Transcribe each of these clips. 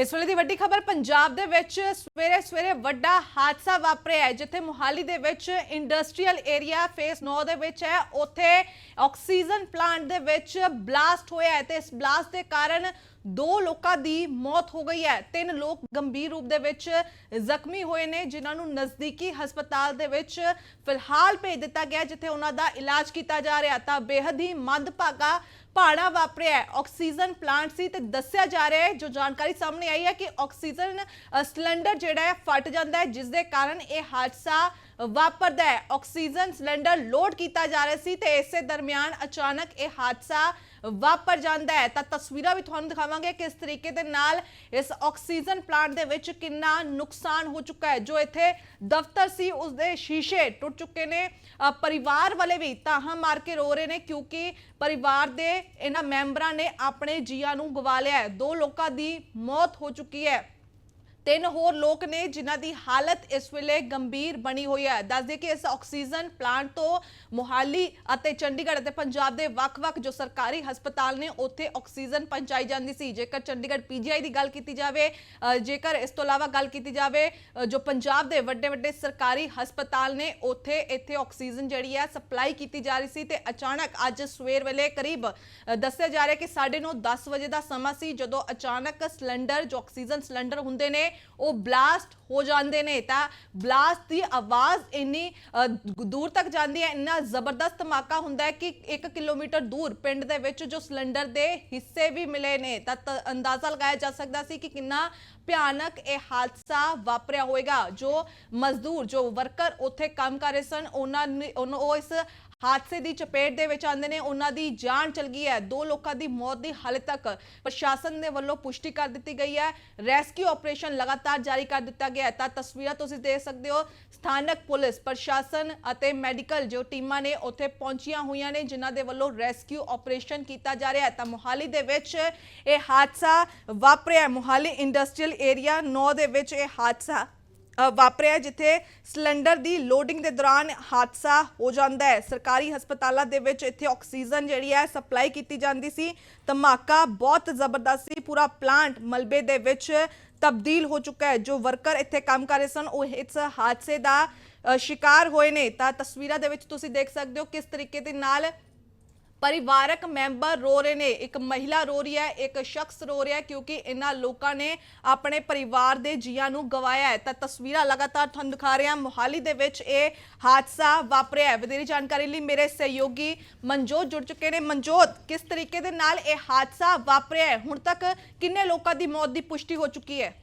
ਇਸ ਵੇਲੇ ਦੀ ਵੱਡੀ ਖਬਰ ਪੰਜਾਬ ਦੇ ਵਿੱਚ ਸਵੇਰੇ ਸਵੇਰੇ ਵੱਡਾ ਹਾਦਸਾ ਵਾਪਰਿਆ ਹੈ, ਜਿੱਥੇ ਮੁਹਾਲੀ ਦੇ ਵਿੱਚ ਇੰਡਸਟਰੀਅਲ ਏਰੀਆ ਫੇਸ 9 ਦੇ ਵਿੱਚ ਹੈ। ਉੱਥੇ ਆਕਸੀਜਨ ਪਲਾਂਟ ਦੇ ਵਿੱਚ ਬਲਾਸਟ ਹੋਇਆ ਹੈ ਤੇ ਇਸ ਬਲਾਸਟ ਦੇ ਕਾਰਨ ਦੋ ਲੋਕਾਂ ਦੀ ਮੌਤ ਹੋ ਗਈ ਹੈ। ਤਿੰਨ ਲੋਕ ਗੰਭੀਰ ਰੂਪ ਦੇ ਵਿੱਚ ਜ਼ਖਮੀ ਹੋਏ ਨੇ, ਜਿਨ੍ਹਾਂ ਨੂੰ ਨਜ਼ਦੀਕੀ ਹਸਪਤਾਲ ਦੇ ਵਿੱਚ ਫਿਲਹਾਲ ਭੇਜ ਦਿੱਤਾ ਗਿਆ, ਜਿੱਥੇ ਉਹਨਾਂ ਦਾ ਇਲਾਜ ਕੀਤਾ ਜਾ ਰਿਹਾ ਤਾਂ ਬੇਹੱਦ ਹੀ ਮੰਦਭਾਗਾ ਭਾੜਾ ਵਾਪਰਿਆ ਆਕਸੀਜਨ ਪਲਾਂਟ ਸੀ ਤੇ ਦੱਸਿਆ ਜਾ ਰਿਹਾ ਹੈ, ਜੋ ਜਾਣਕਾਰੀ ਸਾਹਮਣੇ ਆਈ ਹੈ ਕਿ ਆਕਸੀਜਨ ਸਿਲੰਡਰ ਜਿਹੜਾ ਹੈ, ਫਟ ਜਾਂਦਾ ਹੈ, ਜਿਸ ਦੇ ਕਾਰਨ ਇਹ ਹਾਦਸਾ ਵਾਪਰਦਾ ਹੈ। ਆਕਸੀਜਨ ਸਿਲੰਡਰ ਲੋਡ ਕੀਤਾ ਜਾ ਰਿਹਾ ਸੀ ਤੇ ਇਸੇ ਦਰਮਿਆਨ ਅਚਾਨਕ ਇਹ ਹਾਦਸਾ ਵਾਪਰ ਜਾਂਦਾ ਹੈ। ਤਾਂ ਤਸਵੀਰਾਂ ਵੀ ਤੁਹਾਨੂੰ ਦਿਖਾਵਾਂਗੇ ਕਿਸ ਤਰੀਕੇ ਦੇ ਨਾਲ ਇਸ ਆਕਸੀਜਨ ਪਲਾਂਟ ਦੇ ਵਿੱਚ ਕਿੰਨਾ ਨੁਕਸਾਨ ਹੋ ਚੁੱਕਾ ਹੈ। ਜੋ ਇੱਥੇ ਦਫ਼ਤਰ ਸੀ, ਉਸ ਦੇ ਸ਼ੀਸ਼ੇ ਟੁੱਟ ਚੁੱਕੇ ਨੇ। ਪਰਿਵਾਰ ਵਾਲੇ ਵੀ ਤਾਹਾਂ ਮਾਰ ਕੇ ਰੋ ਰਹੇ ਨੇ ਕਿਉਂਕਿ ਪਰਿਵਾਰ ਦੇ ਇਹਨਾਂ ਮੈਂਬਰਾਂ ਨੇ ਆਪਣੇ ਜੀਆਂ ਨੂੰ ਗਵਾ ਲਿਆ ਹੈ। ਦੋ ਲੋਕਾਂ ਦੀ ਮੌਤ ਹੋ ਚੁੱਕੀ ਹੈ। ਤਿੰਨ ਹੋਰ ਲੋਕ ਨੇ ਜਿਨ੍ਹਾਂ ਦੀ ਹਾਲਤ ਇਸ ਵੇਲੇ ਗੰਭੀਰ ਬਣੀ ਹੋਈ ਹੈ। ਦੱਸਦੇ ਕਿ ਇਸ ਆਕਸੀਜਨ ਪਲਾਂਟ ਤੋਂ ਮੁਹਾਲੀ ਅਤੇ ਚੰਡੀਗੜ੍ਹ ਅਤੇ ਪੰਜਾਬ ਦੇ ਵੱਖ-ਵੱਖ ਜੋ ਸਰਕਾਰੀ ਹਸਪਤਾਲ ਨੇ, ਉੱਥੇ ਆਕਸੀਜਨ ਪਹੁੰਚਾਈ ਜਾਂਦੀ ਸੀ। ਜੇਕਰ ਚੰਡੀਗੜ੍ਹ ਪੀਜੀਆਈ ਦੀ ਗੱਲ ਕੀਤੀ ਜਾਵੇ ਜੇਕਰ ਇਸ ਤੋਂ ਇਲਾਵਾ ਗੱਲ ਕੀਤੀ ਜਾਵੇ ਜੋ ਪੰਜਾਬ ਦੇ ਵੱਡੇ-ਵੱਡੇ ਸਰਕਾਰੀ ਹਸਪਤਾਲ ਨੇ, ਉੱਥੇ ਇੱਥੇ ਆਕਸੀਜਨ ਜਿਹੜੀ ਹੈ ਸਪਲਾਈ ਕੀਤੀ ਜਾ ਰਹੀ ਸੀ ਤੇ ਅਚਾਨਕ ਅੱਜ ਸਵੇਰ ਵੇਲੇ ਕਰੀਬ ਦੱਸਿਆ ਜਾ ਰਿਹਾ ਕਿ 9:30 10 ਵਜੇ ਦਾ ਸਮਾਂ ਸੀ, ਜਦੋਂ ਅਚਾਨਕ ਸਿਲੰਡਰ, ਜੋ ਆਕਸੀਜਨ ਸਿਲੰਡਰ ਹੁੰਦੇ ਨੇ ਉਹ ਬਲਾਸਟ ਹੋ ਜਾਂਦੇ ਨੇ ਤਾਂ ਬਲਾਸਟ ਦੀ ਆਵਾਜ਼ ਇੰਨੀ ਦੂਰ ਤੱਕ ਜਾਂਦੀ ਹੈ, ਇੰਨਾ ਜ਼ਬਰਦਸਤ ਧਮਾਕਾ ਹੁੰਦਾ ਹੈ ਕਿ 1 ਕਿਲੋਮੀਟਰ ਦੂਰ ਪਿੰਡ ਦੇ ਵਿੱਚ ਜੋ ਸਿਲੰਡਰ ਦੇ ਹਿੱਸੇ ਵੀ ਮਿਲੇ ਨੇ, ਤਾਂ ਅੰਦਾਜ਼ਾ ਲਗਾਇਆ ਜਾ ਸਕਦਾ ਸੀ ਕਿ ਕਿੰਨਾ ਭਿਆਨਕ ਇਹ ਹਾਦਸਾ ਵਾਪਰਿਆ ਹੋਵੇਗਾ ਜੋ ਮਜ਼ਦੂਰ, ਜੋ ਵਰਕਰ ਉੱਥੇ ਕੰਮ ਕਰ ਰਹੇ ਸਨ, ਉਹਨਾਂ ਨੇ, ਉਹਨਾਂ- ਉਹ ਇਸ ਹਾਦਸੇ ਦੀ ਚਪੇਟ ਦੇ ਵਿੱਚ ਆਉਂਦੇ ਨੇ, ਉਹਨਾਂ ਦੀ ਜਾਨ ਚਲ ਗਈ ਹੈ। ਦੋ ਲੋਕਾਂ ਦੀ ਮੌਤ ਦੀ ਹਾਲੇ ਤੱਕ ਪ੍ਰਸ਼ਾਸਨ ਦੇ ਵੱਲੋਂ ਪੁਸ਼ਟੀ ਕਰ ਦਿੱਤੀ ਗਈ ਹੈ। ਰੈਸਕਿਊ ਆਪਰੇਸ਼ਨ ਲਗਾਤਾਰ ਜਾਰੀ ਕਰ ਦਿੱਤਾ ਗਿਆ ਹੈ। ਤਾਂ ਤਸਵੀਰਾਂ ਤੁਸੀਂ ਦੇਖ ਸਕਦੇ ਹੋ। ਸਥਾਨਕ ਪੁਲਿਸ, ਪ੍ਰਸ਼ਾਸਨ ਅਤੇ ਮੈਡੀਕਲ ਜੋ ਟੀਮਾਂ ਨੇ ਉੱਥੇ ਪਹੁੰਚੀਆਂ ਹੋਈਆਂ ਨੇ, ਜਿਨ੍ਹਾਂ ਦੇ ਵੱਲੋਂ ਰੈਸਕਿਊ ਆਪਰੇਸ਼ਨ ਕੀਤਾ ਜਾ ਰਿਹਾ ਹੈ। ਤਾਂ ਮੁਹਾਲੀ ਦੇ ਵਿੱਚ ਇਹ ਹਾਦਸਾ ਵਾਪਰਿਆ ਹੈ। ਮੁਹਾਲੀ ਇੰਡਸਟਰੀਅਲ ਏਰੀਆ 9 ਦੇ ਵਿੱਚ ਇਹ ਹਾਦਸਾ ਵਾਪਰਿਆ ਜਿੱਥੇ ਸਿਲੰਡਰ ਦੀ ਲੋਡਿੰਗ ਦੇ ਦੌਰਾਨ ਹਾਦਸਾ ਹੋ ਜਾਂਦਾ ਹੈ। ਸਰਕਾਰੀ ਹਸਪਤਾਲਾਂ ਦੇ ਵਿੱਚ ਇੱਥੇ ਆਕਸੀਜਨ ਜਿਹੜੀ ਹੈ, ਸਪਲਾਈ ਕੀਤੀ ਜਾਂਦੀ ਸੀ। ਧਮਾਕਾ ਬਹੁਤ ਜ਼ਬਰਦਸਤ ਸੀ। ਪੂਰਾ ਪਲਾਂਟ ਮਲਬੇ ਦੇ ਵਿੱਚ ਤਬਦੀਲ ਹੋ ਚੁੱਕਾ ਹੈ। ਜੋ ਵਰਕਰ ਇੱਥੇ ਕੰਮ ਕਰ ਰਹੇ ਸਨ, ਉਹ ਇਸ ਹਾਦਸੇ ਦਾ ਸ਼ਿਕਾਰ ਹੋਏ ਨੇ। ਤਾਂ ਤਸਵੀਰਾਂ ਦੇ ਵਿੱਚ ਤੁਸੀਂ ਦੇਖ ਸਕਦੇ ਹੋ ਕਿਸ ਤਰੀਕੇ ਦੇ ਨਾਲ ਪਰਿਵਾਰਕ ਮੈਂਬਰ ਰੋ ਰਹੇ ਨੇ, ਇੱਕ ਮਹਿਲਾ ਰੋ ਰਹੀ ਹੈ, ਇੱਕ ਸ਼ਖਸ ਰੋ ਰਿਹਾ ਕਿਉਂਕਿ ਇਹਨਾਂ ਲੋਕਾਂ ਨੇ ਆਪਣੇ ਪਰਿਵਾਰ ਦੇ ਜੀਆਂ ਨੂੰ ਗਵਾਇਆ ਹੈ। ਤਾਂ ਤਸਵੀਰਾਂ ਲਗਾਤਾਰ ਤੁਹਾਨੂੰ ਦਿਖਾ ਰਹੇ ਹਾਂ। ਮੁਹਾਲੀ ਦੇ ਵਿੱਚ ਇਹ ਹਾਦਸਾ ਵਾਪਰਿਆ ਹੈ। ਵਧੇਰੀ ਜਾਣਕਾਰੀ ਲਈ ਮੇਰੇ ਸਹਿਯੋਗੀ ਮਨਜੋਤ ਜੁੜ ਚੁੱਕੇ ਨੇ। ਮਨਜੋਤ, ਕਿਸ ਤਰੀਕੇ ਦੇ ਨਾਲ ਇਹ ਹਾਦਸਾ ਵਾਪਰਿਆ ਹੈ? ਹੁਣ ਤੱਕ ਕਿੰਨੇ ਲੋਕਾਂ ਦੀ ਮੌਤ ਦੀ ਪੁਸ਼ਟੀ ਹੋ ਚੁੱਕੀ ਹੈ?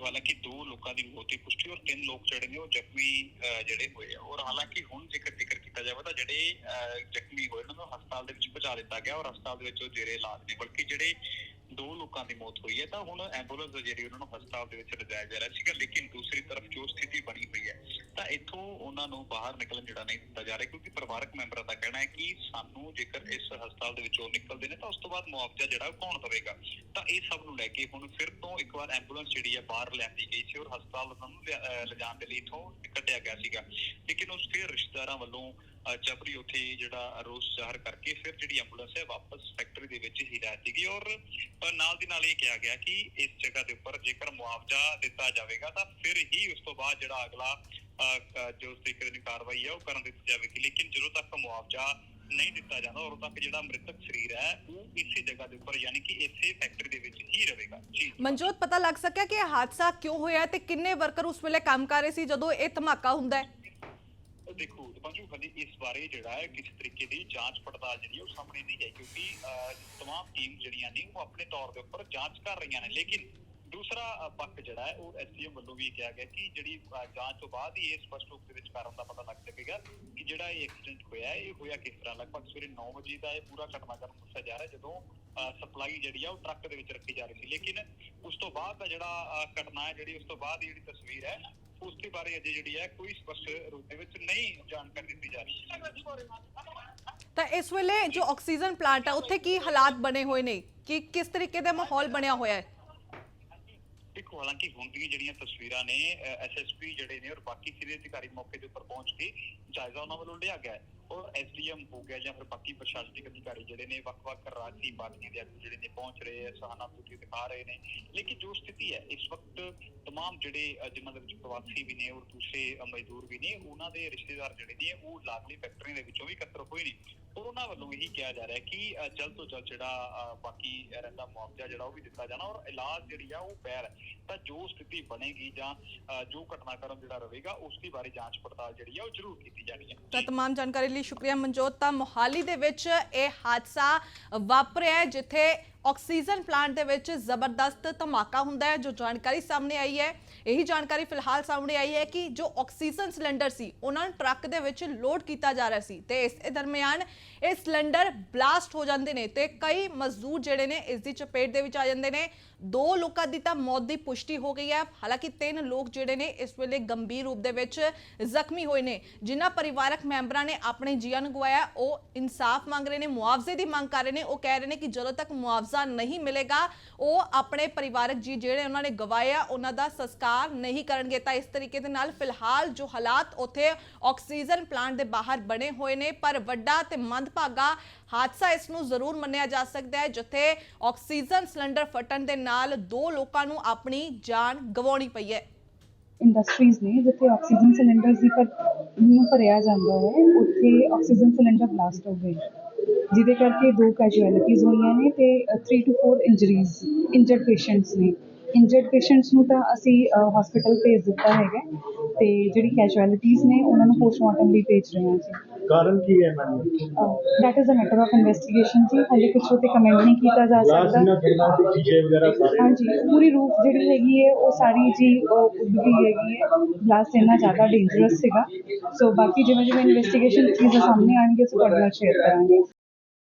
ਤਾਂ ਹਾਲਾਂਕਿ ਦੋ ਲੋਕਾਂ ਦੀ ਮੌਤ ਦੀ ਪੁਸ਼ਟੀ ਔਰ ਤਿੰਨ ਲੋਕ ਜਿਹੜੇ ਨੇ ਉਹ ਜ਼ਖਮੀ ਅਹ, ਜਿਹੜੇ ਹੋਏ ਆ। ਔਰ ਹਾਲਾਂਕਿ ਹੁਣ ਜੇਕਰ ਜ਼ਿਕਰ ਕੀਤਾ ਜਾਵੇ ਤਾਂ ਜਿਹੜੇ ਅਹ, ਜ਼ਖਮੀ ਹੋਏ ਉਹਨਾਂ ਨੂੰ ਹਸਪਤਾਲ ਦੇ ਵਿੱਚ ਪਹੁੰਚਾ ਦਿੱਤਾ ਗਿਆ ਔਰ ਹਸਪਤਾਲ ਦੇ ਵਿੱਚ ਉਹ ਜੇਰੇ ਇਲਾਜ ਨੇ। ਬਲਕਿ ਜਿਹੜੇ ਦੋ ਲੋਕਾਂ ਦੀ ਮੌਤ ਹੋਈ ਹੈ, ਤਾਂ ਹੁਣ ਐਂਬੂਲੈਂਸ ਜਿਹੜੀ ਉਹਨਾਂ ਨੂੰ ਹਸਪਤਾਲ ਦੇ ਵਿੱਚ ਲਿਜਾਇਆ ਜਾ ਰਿਹਾ ਸੀਗਾ, ਲੇਕਿਨ ਦੂਸਰੀ ਤਰਫ ਜੋ ਸਥਿਤੀ ਬਣੀ ਹੋਈ ਹੈ, ਤਾਂ ਇੱਥੋਂ ਉਹਨਾਂ ਨੂੰ ਬਾਹਰ ਨਿਕਲਣ ਜਿਹੜਾ ਨਹੀਂ ਦਿੱਤਾ ਜਾ ਰਿਹਾ, ਕਿਉਂਕਿ ਪਰਿਵਾਰਕ ਮੈਂਬਰਾਂ ਦਾ ਕਹਿਣਾ ਹੈ ਕਿ ਸਾਨੂੰ ਜੇਕਰ ਇਸ ਹਸਪਤਾਲ ਦੇ ਵਿੱਚੋਂ ਨਿਕਲਦੇ ਨੇ, ਤਾਂ ਉਸ ਤੋਂ ਬਾਅਦ ਮੁਆਵਜ਼ਾ ਜਿਹੜਾ ਕੌਣ ਦੇਵੇਗਾ? ਤਾਂ ਇਹ ਸਭ ਨੂੰ ਲੈ ਕੇ ਹੁਣ ਫਿਰ ਤੋਂ ਇੱਕ ਵਾਰ ਐਂਬੂਲੈਂਸ ਜਿਹੜੀ ਹੈ ਬਾਹਰ ਲਿਆਂਦੀ ਗਈ ਸੀ ਔਰ ਹਸਪਤਾਲ ਉਹਨਾਂ ਨੂੰ ਲਿਜਾਣ ਦੇ ਲਈ ਇੱਥੋਂ ਕੱਢਿਆ ਗਿਆ ਸੀਗਾ। ਲੇਕਿਨ ਉਸ ਫਿਰ ਰਿਸ਼ਤੇਦਾਰਾਂ ਵੱਲੋਂ ਅਹ ਜਬਰੀ ਉੱਥੇ ਜਿਹੜਾ ਰੋਸ ਜ਼ਾਹਰ ਕਰਕੇ ਫਿਰ ਜਿਹੜੀ ਐਂਬੂਲੈਂਸ ਹੈ ਵਾਪਸ ਫੈਕਟਰੀ ਦੇ ਵਿੱਚ ਹੀ ਰਹਿ ਸੀਗੀ ਔਰ ਨਾਲ ਦੀ ਨਾਲ ਇਹ ਕਿਹਾ ਗਿਆ ਕਿ ਇਸ ਜਗ੍ਹਾ ਦੇ ਉੱਪਰ ਜੇਕਰ ਮੁਆਵਜ਼ਾ ਦਿੱਤਾ ਜਾਵੇਗਾ ਤਾਂ ਫਿਰ ਹੀ ਉਸ ਤੋਂ ਬਾਅਦ ਜਿਹੜਾ ਅਗਲਾ ਜੋ ਤਰੀਕੇ ਦੀ ਕਾਰਵਾਈ ਹੈ ਉਹ ਕਰਨ ਦਿੱਤੀ ਜਾਵੇਗੀ। ਲੇਕਿਨ ਜਦੋਂ ਤੱਕ ਮੁਆਵਜ਼ਾ ਨਹੀਂ ਦਿੱਤਾ ਜਾਂਦਾ ਉਦੋਂ ਤੱਕ ਜਿਹੜਾ ਮ੍ਰਿਤਕ ਸਰੀਰ ਹੈ ਉਹ ਇਸੇ ਜਗ੍ਹਾ ਦੇ ਉੱਪਰ ਯਾਨੀ ਕਿ ਇਸੇ ਫੈਕਟਰੀ ਦੇ ਵਿੱਚ ਹੀ ਰਹੇਗਾ। ਜੀ। ਮਨਜੋਤ, ਪਤਾ ਲੱਗ ਸਕਿਆ ਕਿ ਇਹ ਹਾਦਸਾ ਕਿਉਂ ਹੋਇਆ ਤੇ ਕਿੰਨੇ ਵਰਕਰ ਉਸ ਵੇਲੇ ਕੰਮ ਕਰ ਰਹੇ ਸੀ ਜਦੋਂ ਇਹ ਧਮਾਕਾ ਹੁੰਦਾ ਹੈ? ਦੇਖੋ ਪੰਜੂ ਹਲੇ ਇਸ ਬਾਰੇ ਜਿਹੜਾ ਹੈ ਕਿਸ ਤਰੀਕੇ ਦੀ ਜਾਂਚ ਪੜਤਾਲ ਜਿਹੜੀ ਉਹ ਸਾਹਮਣੇ ਨਹੀਂ ਆਈ ਕਿਉਂਕਿ ਅਹ, ਟੀਮ ਜਿਹੜੀਆਂ ਨੇ ਉਹ ਆਪਣੇ ਤੌਰ ਦੇ ਉੱਪਰ ਜਾਂਚ ਕਰ ਰਹੀਆਂ ਨੇ। ਲੇਕਿਨ ਦੂਸਰਾ ਪੱਖ ਜਿਹੜਾ ਹੈ ਉਹ ਐਸਡੀਐਮ ਵੱਲੋਂ ਵੀ ਕਿਹਾ ਗਿਆ ਕਿ ਜਿਹੜੀ ਜਾਂਚ ਤੋਂ ਬਾਅਦ ਹੀ ਇਹ ਸਪਸ਼ਟ ਰੂਪ ਦੇ ਵਿੱਚ ਕਾਰਨ ਦਾ ਪਤਾ ਲੱਗ ਸਕੇਗਾ ਕਿ ਜਿਹੜਾ ਇਹ ਐਕਸੀਡੈਂਟ ਹੋਇਆ ਇਹ ਹੋਇਆ ਕਿਸ ਤਰ੍ਹਾਂ। ਲਗਭਗ ਸਵੇਰੇ 9 ਵਜੇ ਦਾ ਇਹ ਪੂਰਾ ਘਟਨਾਕ੍ਰਮ ਦੱਸਿਆ ਜਾ ਰਿਹਾ ਜਦੋਂ ਸਪਲਾਈ ਜਿਹੜੀ ਆ ਉਹ ਟਰੱਕ ਦੇ ਵਿੱਚ ਰੱਖੀ ਜਾ ਰਹੀ ਸੀ। ਲੇਕਿਨ ਉਸ ਤੋਂ ਬਾਅਦ ਦਾ ਜਿਹੜਾ ਘਟਨਾ ਹੈ ਜਿਹੜੀ ਉਸ ਤੋਂ ਬਾਅਦ ਜਿਹੜੀ ਤਸਵੀਰ ਹੈ ਉਸ ਦੇ ਬਾਰੇ ਅਜੇ ਜਿਹੜੀ ਹੈ ਕੋਈ ਸਪਸ਼ਟ ਰੂਪ ਦੇ ਵਿੱਚ ਨਹੀਂ ਜਾਣਕਾਰੀ ਦਿੱਤੀ ਜਾ ਰਹੀ। ਤਾਂ ਇਸ ਵੇਲੇ ਜੋ ਆਕਸੀਜਨ ਪਲਾਂਟ ਹੈ ਉੱਥੇ ਕੀ ਹਾਲਾਤ ਬਣੇ ਹੋਏ ਨੇ? ਕਿ ਕਿਸ ਤਰੀਕੇ ਦਾ ਮਾਹੌਲ ਬਣਿਆ ਹੋਇਆ ਹੈ? ਦੇਖੋ ਹਾਲਾਂਕਿ ਹੁਣ ਦੀਆਂ ਜਿਹੜੀਆਂ ਤਸਵੀਰਾਂ ਨੇ ਐਸਐਸਪੀ ਜਿਹੜੇ ਨੇ ਔਰ ਬਾਕੀ ਸੀਨੀਅਰ ਅਧਿਕਾਰੀ ਮੌਕੇ ਦੇ ਉੱਪਰ ਪਹੁੰਚ ਕੇ ਜਾਇਜ਼ਾ ਉਹਨਾਂ ਵੱਲੋਂ ਲਿਆ ਗਿਆ ਹੈ। ਔਰ ਐਸਡੀਐਮ ਹੋ ਗਿਆ ਜਾਂ ਫਿਰ ਬਾਕੀ ਪ੍ਰਸ਼ਾਸਨਿਕ ਅਧਿਕਾਰੀ ਜਿਹੜੇ ਨੇ ਵੱਖ-ਵੱਖ ਰਾਜਸੀ ਪਾਰਟੀਆਂ ਦੇ ਆਗੂ ਜਿਹੜੇ ਨੇ ਪਹੁੰਚ ਰਹੇ ਆ ਸਹਾਨੂਭੂਤੀ ਦਿਖਾ ਰਹੇ ਨੇ ਲੇਕਿਨ ਜੋ ਸਥਿਤੀ ਹੈ ਇਸ ਵਕਤ तमाम ਜਿਹੜੇ ਅ, ਜਿਨ੍ਹਾਂ ਦੇ ਵਿੱਚ ਪ੍ਰਵਾਸੀ ਵੀ ਨੇ ਔਰ ਦੂਸਰੇ ਅ, ਮਜ਼ਦੂਰ ਵੀ ਨੇ ਉਹਨਾਂ ਦੇ ਰਿਸ਼ਤੇਦਾਰ ਜਿਹੜੇ ਨੇ ਉਹ ਲਾਗਲੀ ਫੈਕਟਰੀਆਂ ਦੇ ਵਿੱਚੋਂ ਵੀ ਇਕੱਤਰ ਹੋਏ ਨੇ ਔਰ ਉਹਨਾਂ ਵੱਲੋਂ ਇਹੀ ਕਿਹਾ ਜਾ ਰਿਹਾ ਹੈ ਕਿ ਅ, ਜਲਦ ਤੋਂ ਜਲਦ ਜਿਹੜਾ ਅ, ਬਾਕੀ ਰਹਿੰਦਾ ਮੁਆਵਜ਼ਾ ਜਿਹੜਾ ਉਹ ਵੀ ਦਿੱਤਾ ਜਾਣਾ ਔਰ ਇਲਾਜ ਜਿਹੜੀ ਆ ਉਹ ਪੈਰ ਹੈ ਤਾਂ ਜੋ ਸਥਿਤੀ ਬਣੇਗੀ ਜਾਂ ਅ, ਜੋ ਘਟਨਾਕ੍ਰਮ ਜਿਹੜਾ ਰਹੇਗਾ ਉਸ ਦੀ ਬਾਰੇ ਜਾਂਚ ਪੜਤਾਲ ਜਿਹੜੀ ਆ ਉਹ ਜ਼ਰੂਰ ਕੀਤੀ ਜਾਣੀ ਹੈ ਤਾਂ ਤਮਾਮ ਜਾਣਕਾਰੀ ਲਈ ਸ਼ੁਕਰੀਆ ਮਨਜੋਤ ਤਾਂ ਮੋਹਾਲੀ ਦੇ ਵਿੱਚ ਇਹ ਹਾਦਸਾ ਵਾਪਰਿਆ ਜਿੱਥੇ ਆਕਸੀਜਨ ਪਲਾਂਟ ਦੇ ਵਿੱਚ ਜ਼ਬਰਦਸਤ ਧਮਾਕਾ ਹੁੰਦਾ ਹੈ, ਜੋ ਜਾਣਕਾਰੀ ਸਾਹਮਣੇ ਆਈ ਹੈ। ਇਹੀ ਜਾਣਕਾਰੀ ਫਿਲਹਾਲ ਸਾਹਮਣੇ ਆਈ ਹੈ ਕਿ ਜੋ ਆਕਸੀਜਨ ਸਿਲੰਡਰ ਸੀ, ਉਹਨਾਂ ਨੂੰ ਟਰੱਕ ਦੇ ਵਿੱਚ ਲੋਡ ਕੀਤਾ ਜਾ ਰਿਹਾ ਸੀ ਤੇ ਇਸ ਦਰਮਿਆਨ ਇਹ ਸਿਲੰਡਰ ਬਲਾਸਟ ਹੋ ਜਾਂਦੇ ਨੇ ਤੇ ਕਈ ਮਜ਼ਦੂਰ ਜਿਹੜੇ ਨੇ ਇਸ ਦੀ ਚਪੇਟ ਦੇ ਵਿੱਚ ਆ ਜਾਂਦੇ ਨੇ। ਦੋ ਲੋਕਾਂ ਦੀ ਤਾਂ ਮੌਤ ਦੀ ਪੁਸ਼ਟੀ ਹੋ ਗਈ ਹੈ। ਹਾਲਾਂਕਿ ਤਿੰਨ ਲੋਕ ਜਿਹੜੇ ਨੇ ਇਸ ਵੇਲੇ ਗੰਭੀਰ ਰੂਪ ਦੇ ਵਿੱਚ ਜ਼ਖਮੀ ਹੋਏ ਨੇ। ਜਿਨ੍ਹਾਂ ਪਰਿਵਾਰਕ ਮੈਂਬਰਾਂ ਨੇ ਆਪਣੇ ਜੀਆਂ ਨੂੰ ਗਵਾਇਆ, ਉਹ ਇਨਸਾਫ ਮੰਗ ਰਹੇ ਨੇ, ਮੁਆਵਜ਼ੇ ਦੀ ਮੰਗ ਕਰ ਰਹੇ ਨੇ। ਉਹ ਕਹਿ ਰਹੇ ਨੇ ਕਿ ਜਦੋਂ ਤੱਕ ਮੁਆਵਜ਼ਾ ਨਹੀਂ ਮਿਲੇਗਾ। ਉਹ ਆਪਣੇ ਪਰਿਵਾਰਕ ਜੀ ਜਿਹੜੇ ਉਹਨਾਂ ਨੇ ਗਵਾਇਆ ਉਹਨਾਂ ਦਾ ਸੰਸਕਾਰ ਨਹੀਂ ਕਰਨਗੇ। ਤਾਂ ਇਸ ਤਰੀਕੇ ਦੇ ਨਾਲ ਫਿਲਹਾਲ ਜੋ ਹਾਲਾਤ ਉੱਥੇ ਆਕਸੀਜਨ ਪਲਾਂਟ ਦੇ ਬਾਹਰ ਬਣੇ ਹੋਏ ਨੇ, ਪਰ ਵੱਡਾ ਤੇ ਮੰਦਭਾਗਾ ਹਾਦਸਾ ਇਸ ਨੂੰ ਜ਼ਰੂਰ ਮੰਨਿਆ ਜਾ ਸਕਦਾ ਹੈ, ਜਿੱਥੇ ਆਕਸੀਜਨ ਸਿਲੰਡਰ ਫਟਣ ਦੇ ਨਾਲ ਦੋ ਲੋਕਾਂ ਨੂੰ ਆਪਣੀ ਜਾਨ ਗਵਾਉਣੀ ਪਈ ਹੈ। ਇੰਡਸਟਰੀਜ਼ ਨੇ ਜਿੱਥੇ ਆਕਸੀਜਨ ਸਿਲੰਡਰਸ ਦੀ ਭਰ ਨੂੰ ਭਰਿਆ ਜਾਂਦਾ ਹੈ, ਉੱਥੇ ਆਕਸੀਜਨ ਸਿਲੰਡਰ ਬਲਾਸਟ ਹੋ ਗਏ। ਜਿਹਦੇ ਕਰਕੇ ਦੋ ਕੈਜੁਅਲਿਟੀਜ਼ ਹੋਈਆਂ ਨੇ ਤੇ three two four injuries injured patients ਨੇ। ਇੰਜਰਡ ਪੇਸ਼ੈਂਟਸ ਨੂੰ ਤਾਂ ਅਸੀਂ ਹਸਪੀਟਲ ਭੇਜ ਦਿੱਤਾ ਹੈਗਾ ਤੇ ਜਿਹੜੀ ਕੈਜੁਅਲਿਟੀਜ਼ ਨੇ ਉਹਨਾਂ ਨੂੰ ਪੋਸਟਮਾਰਟਮ ਲਈ ਭੇਜ ਰਹੇ ਹਾਂ ਜੀ ਕਾਰਨ ਕੀ ਹੈ ma'am that is a matter of investigation ਜੀ। ਹਾਲੇ ਕੁਝ ਉਤੇ ਕਮੈਂਟ ਨਹੀਂ ਕੀਤਾ ਜਾ ਸਕਦਾ। ਹਾਂਜੀ ਪੂਰੀ ਰੂਫ ਜਿਹੜੀ ਹੈਗੀ ਹੈ ਉਹ ਸਾਰੀ ਜੀ ਉਹ ਉੱਡ ਗਈ ਹੈਗੀ ਹੈ। ਬਲਾਸਟ ਇੰਨਾ ਜ਼ਿਆਦਾ ਡੇਂਜਰਸ ਸੀਗਾ। ਸੋ ਬਾਕੀ ਜਿਵੇਂ ਜਿਵੇਂ ਇਨਵੈਸਟੀਗੇਸ਼ਨ ਚੀਜ਼ਾਂ ਸਾਹਮਣੇ ਆਉਣਗੀਆਂ ਅਸੀਂ ਤੁਹਾਡੇ ਨਾਲ ਸ਼ੇਅਰ ਕਰਾਂਗੇ।